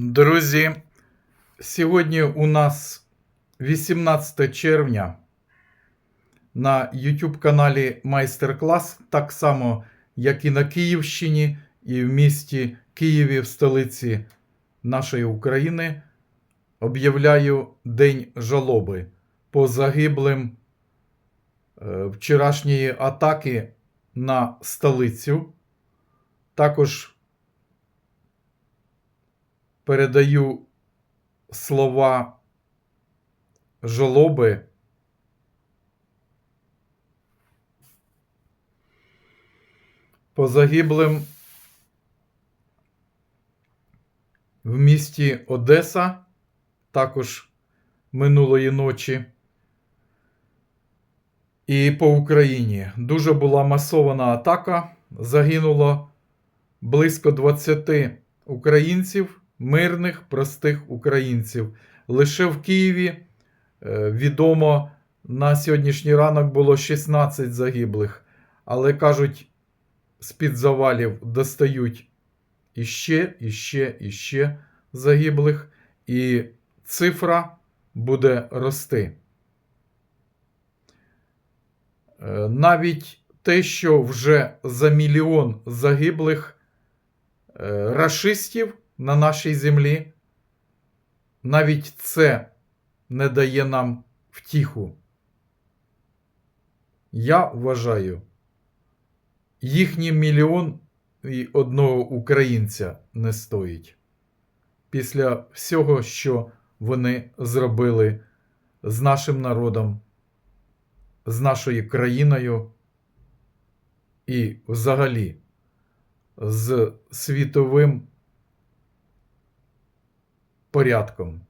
Друзі, сьогодні у нас 18 червня на YouTube каналі Майстер-клас, так само, як і на Київщині, і в місті Києві, в столиці нашої України, об'являю День жалоби по загиблим е, вчорашньої атаки на столицю. Також передаю слова жалоби по загиблим в місті Одеса, також минулої ночі. І по Україні дуже була масована атака. Загинуло близько 20 українців, мирних, простих українців. Лише в Києві е, відомо на сьогоднішній ранок було 16 загиблих, але кажуть, з-під завалів достають іще, іще, іще загиблих, і цифра буде рости. Е, Навіть те, що вже за мільйон загиблих е, рашистів на нашій землі, навіть це не дає нам втіху. Я вважаю, їхній мільйон і одного українця не стоїть. Після всього, що вони зробили з нашим народом, з нашою країною і взагалі з світовим порядком.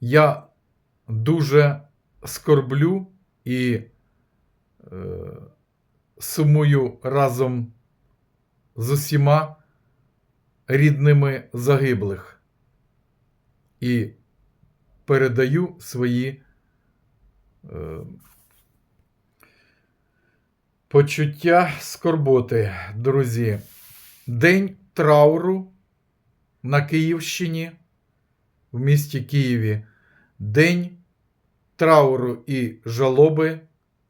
Я дуже скорблю і е, сумую разом з усіма рідними загиблих і передаю свої е, почуття скорботи, друзі. День трауру на Київщині, в місті Києві. День трауру і жалоби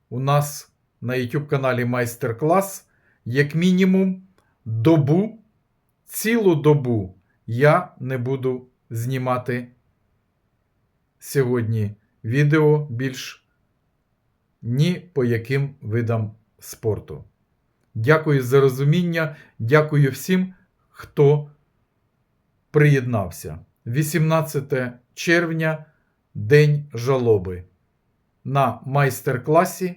у нас на YouTube каналі Майстер-клас. Як мінімум, добу, цілу добу я не буду знімати сьогодні відео більш ні по яким видам спорту. Дякую за розуміння. Дякую всім, хто приєднався. 18 червня День жалоби на майстер-класі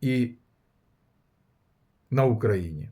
і на Україні.